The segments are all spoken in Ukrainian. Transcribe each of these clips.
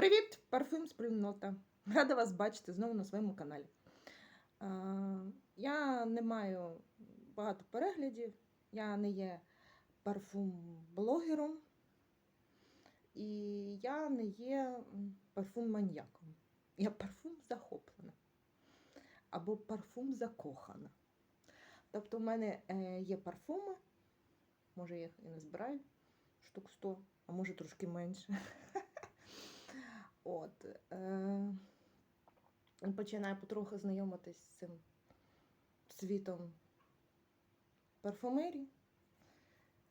Привіт, парфюм спільнота. Рада вас бачити знову на своєму каналі. Я не маю багато переглядів, я не є парфум-блогером, і я не є парфум-маньяком. Я парфум захоплена або парфум закохана. Тобто, в мене е, є парфуми, може, я їх і не збираю, штук 100, а може трошки менше. От. Е, починаю потроху знайомитись з цим світом парфумерії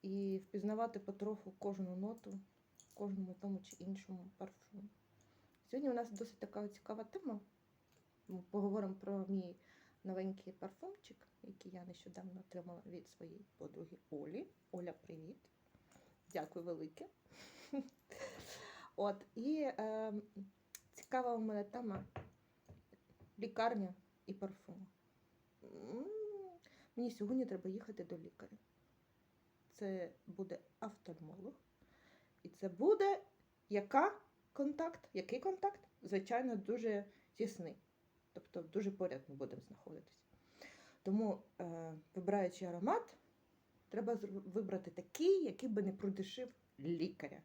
і впізнавати потроху кожну ноту, кожному тому чи іншому парфуму. Сьогодні у нас досить така цікава тема. Ми поговоримо про мій новенький парфумчик, який я нещодавно отримала від своєї подруги Олі. Оля, привіт! Дякую велике. От, і е, цікава у мене тема лікарня і парфум. Мені сьогодні треба їхати до лікаря. Це буде офтальмолог. І це буде яка контакт? Який контакт? Звичайно, дуже тісний. Тобто дуже поряд ми будемо знаходитись. Тому, е, вибираючи аромат, треба вибрати такий, який би не продишив лікаря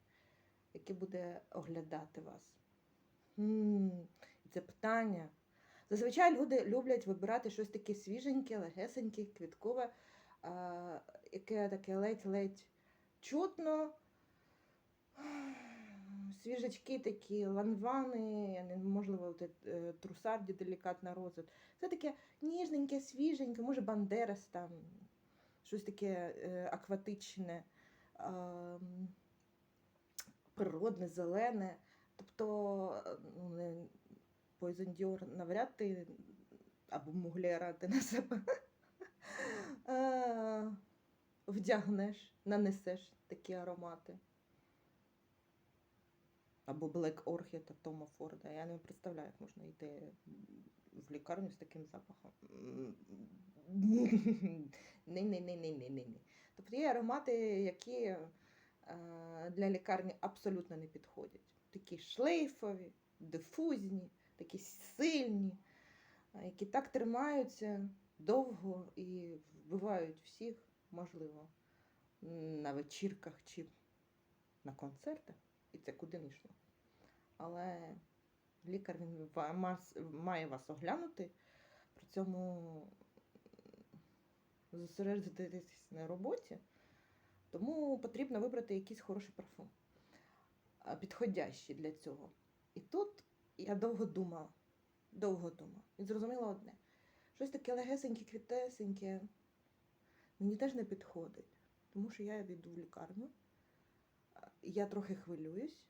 який буде оглядати вас. це питання. Зазвичай люди люблять вибирати щось таке свіженьке, легесеньке, квіткове, яке таке ледь-ледь чутно. Свіжачки такі, ланвани, можливо, е, трусарді делікатна роза. Це таке ніжненьке, свіженьке, може бандерас там, щось таке е, акватичне. Природне, зелене. Тобто, е, ну, Poison Dior навряд ти або Муглера ти на себе е, вдягнеш, нанесеш такі аромати. Або Black Orchid та Тома Форда. Я не представляю, як можна йти в лікарню з таким запахом. Ні-ні-ні-ні-ні-ні. Тобто є аромати, які для лікарні абсолютно не підходять. Такі шлейфові, дифузні, такі сильні, які так тримаються довго і вбивають всіх, можливо, на вечірках чи на концертах, і це куди не йшло. Але лікар він має вас оглянути, при цьому зосередитись на роботі. Тому потрібно вибрати якийсь хороший парфум, підходящий для цього. І тут я довго думала, довго думала. І зрозуміла одне: щось таке легесеньке, квітесеньке мені теж не підходить, тому що я йду в лікарню, я трохи хвилююсь.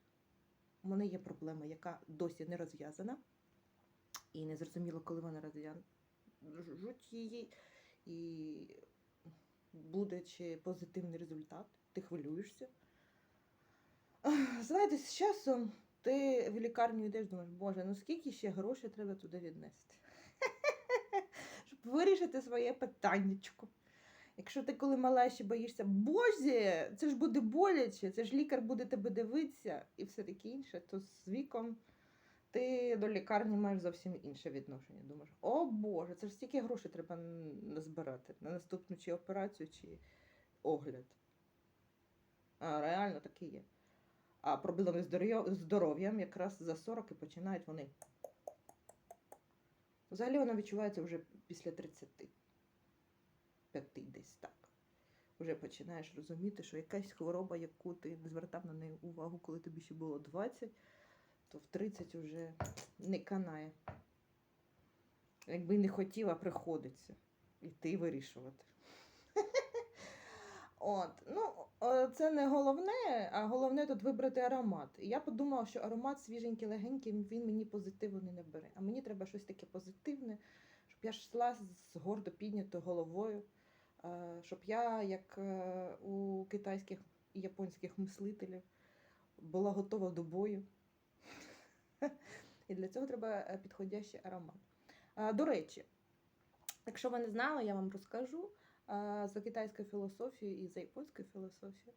У мене є проблема, яка досі не розв'язана. І не зрозуміло, коли вона розв'яжуть її. І буде чи позитивний результат, ти хвилюєшся. Знаєте, з часом ти в лікарню йдеш, думаєш, боже, ну скільки ще грошей треба туди віднести? Щоб вирішити своє питаннячко. Якщо ти коли мала ще боїшся, боже, це ж буде боляче, це ж лікар буде тебе дивитися і все таке інше, то з віком ти до лікарні маєш зовсім інше відношення. Думаєш, о Боже, це ж стільки грошей треба назбирати на наступну чи операцію, чи огляд. А реально таке є. А проблеми з здоров'ям якраз за 40 і починають вони. Взагалі воно відчувається вже після 35 десь так. Вже починаєш розуміти, що якась хвороба, яку ти не звертав на неї увагу, коли тобі ще було 20, то в 30 вже не канає. Якби не хотіла, приходиться. Іти вирішувати. От, ну, це не головне, а головне тут вибрати аромат. Я подумала, що аромат свіженький, легенький, він мені позитиву не набере. А мені треба щось таке позитивне, щоб я йшла з гордо піднятою головою, е, щоб я, як е, у китайських і японських мислителів, була готова до бою. І для цього треба е, підходящий аромат. До речі, якщо ви не знали, я вам розкажу. За китайською філософією і за японською філософією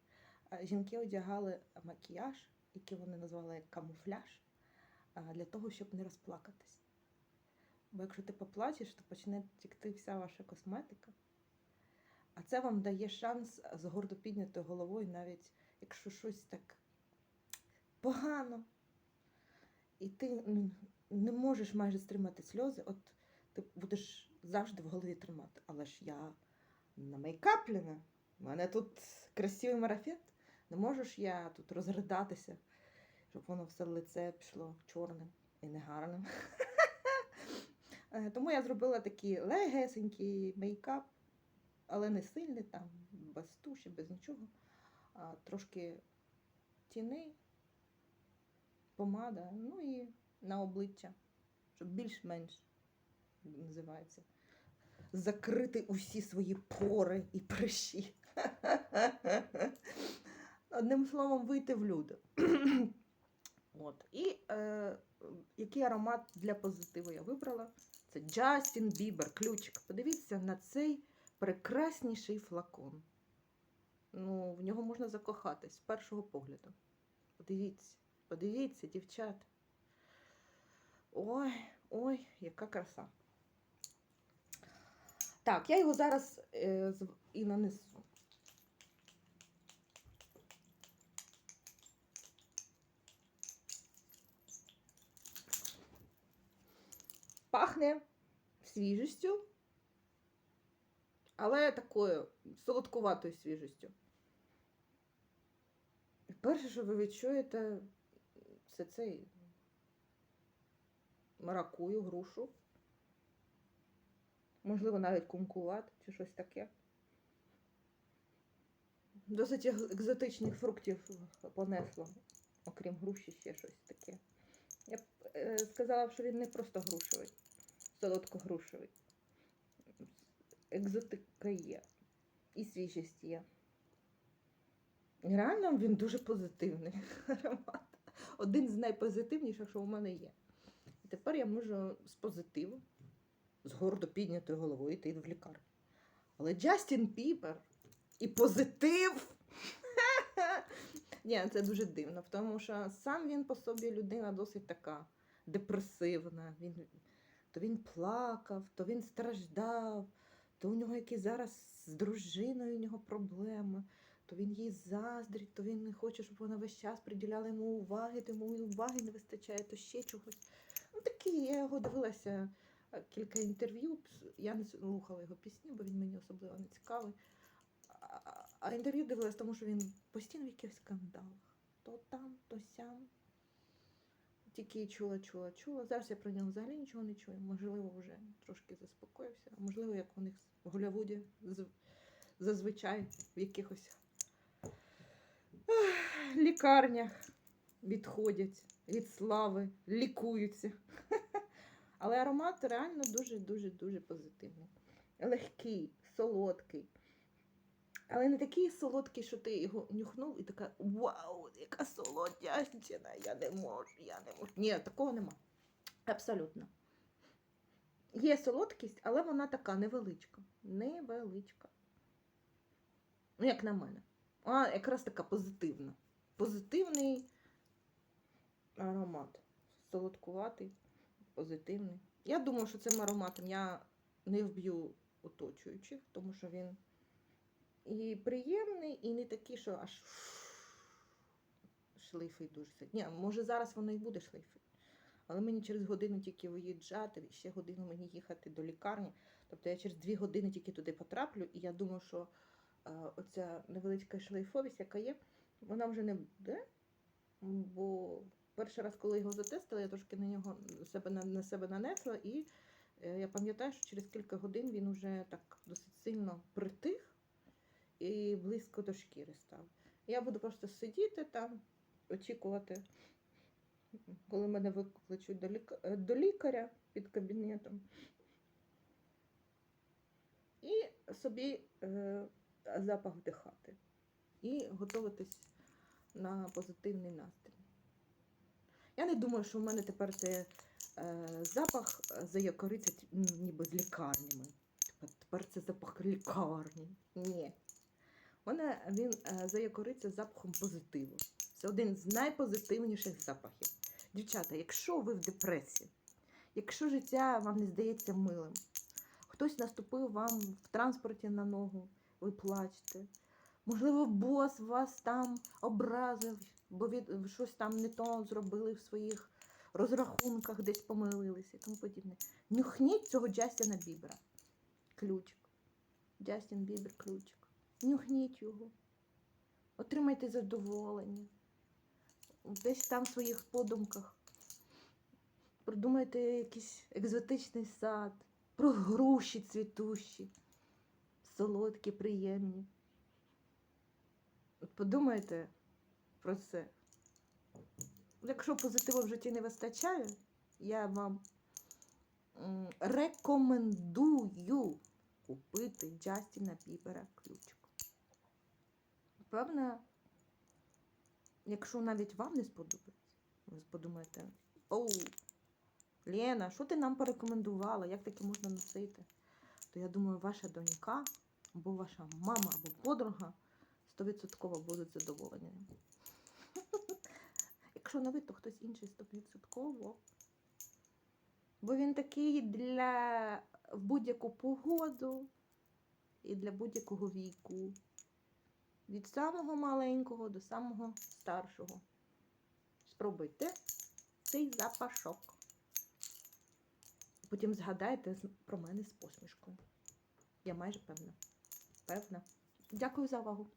жінки одягали макіяж, який вони назвали камуфляж, для того, щоб не розплакатись. Бо якщо ти поплачеш, то почне тікти вся ваша косметика. А це вам дає шанс з гордо піднятою головою, навіть якщо щось так погано, і ти ну, не можеш майже стримати сльози, от ти будеш завжди в голові тримати. Але ж я намейкаплена, в мене тут красивий марафет. Не можу я тут розридатися, щоб воно все лице пішло чорним і негарним. Е, Тому я зробила такий легесенький мейкап, але не сильний, там, без туші, без нічого. Трошки тіни, помада, ну і на обличчя, щоб більш-менш називається. Закрити усі свої пори і прищі. Одним словом, вийти в люди. От. І е, який аромат для позитиву я вибрала? Це Джастін Бібер, ключик. Подивіться на цей прекрасніший флакон. Ну, в нього можна закохатись з першого погляду. Подивіться, подивіться, дівчата. Ой, ой, яка краса. Так, я його зараз е, і нанесу. Пахне свіжістю, але такою солодкуватою свіжістю. І Перше, що ви відчуєте, це цей маракую, грушу. Можливо, навіть кумкуват чи щось таке. Досить екзотичних фруктів понесло, окрім груші, ще щось таке. Я б е, сказала, що він не просто грушевий, солодко-грушевий. Екзотика є. І свіжість є. Реально він дуже позитивний аромат. Один з найпозитивніших, що у мене є. І тепер я можу з позитиву, з гордо піднятою головою йти в лікарню. Але Джастін Піпер і позитив. Ні, це дуже дивно, тому що сам він по собі людина досить така депресивна. Він, то він плакав, то він страждав, то у нього які зараз з дружиною у нього проблеми, то він їй заздрить, то він не хоче, щоб вона весь час приділяла йому уваги, то йому уваги не вистачає, то ще чогось. Ну такий, я його дивилася е, кілька інтерв'ю. Я не слухала його пісні, бо він мені особливо не цікавий. А- інтерв'ю дивилась, тому що він постійно в якихось скандалах. То там, то сям. Тільки чула, чула, чула. Зараз я про нього взагалі нічого не чую. Можливо, вже трошки заспокоївся. А можливо, як у них в Голлівуді з- зазвичай в якихось лікарнях відходять від слави, лікуються. Але аромат реально дуже-дуже дуже позитивний. Легкий, солодкий. Але не такий солодкий, що ти його нюхнув і така вау, яка солодящина, я не можу, я не можу. Ні, такого нема. Абсолютно. Є солодкість, але вона така невеличка. Невеличка. Ну, як на мене. А якраз така позитивна. Позитивний аромат. Солодкуватий, позитивний. Я думаю, що цим ароматом я не вб'ю оточуючих, тому що він і приємний, і не такий, що аж шлейфить дуже сильно. Ні, може зараз воно і буде шлейфити. Але мені через годину тільки виїжджати, і ще годину мені їхати до лікарні. Тобто я через дві години тільки туди потраплю, і я думаю, що оця невеличка шлейфовість, яка є, вона вже не буде. Бо перший раз, коли його затестила, я трошки на нього себе, на, себе нанесла, і е, я пам'ятаю, що через кілька годин він уже так досить сильно притих і близько до шкіри став. Я буду просто сидіти там, очікувати, коли мене викличуть до, е, до лікаря під кабінетом. І собі запах вдихати. І готуватись на позитивний настрій. Я не думаю, що в мене тепер це е, запах заякориться ніби з лікарнями. Тепер, це запах лікарні. Ні. Мене він е, заякориться запахом позитиву. Це один з найпозитивніших запахів. Дівчата, якщо ви в депресії, якщо життя вам не здається милим, хтось наступив вам в транспорті на ногу, ви плачете. Можливо, бос вас там образив, бо від щось там не то зробили в своїх розрахунках, десь помилилися і тому подібне. Нюхніть цього Джастіна Бібера. Ключик. Джастін Бібер ключик. Нюхніть його. Отримайте задоволення. Десь там в своїх подумках. Придумайте якийсь екзотичний сад, про груші цвітущі, солодкі, приємні. От подумайте про це. Якщо позитиву в житті не вистачає, я вам рекомендую купити Джастіна Бібера ключик. Певне, якщо навіть вам не сподобається, ви подумаєте, оу, Лена, що ти нам порекомендувала, як таке можна носити? То я думаю, ваша донька або ваша мама, або подруга 100% будуть задоволені. Якщо не ви, то хтось інший 100%. Бо він такий для в будь-яку погоду і для будь-якого віку. Від самого маленького до самого старшого. Спробуйте цей запашок. Потім згадайте про мене з посмішкою. Я майже певна. Певна. Дякую за увагу.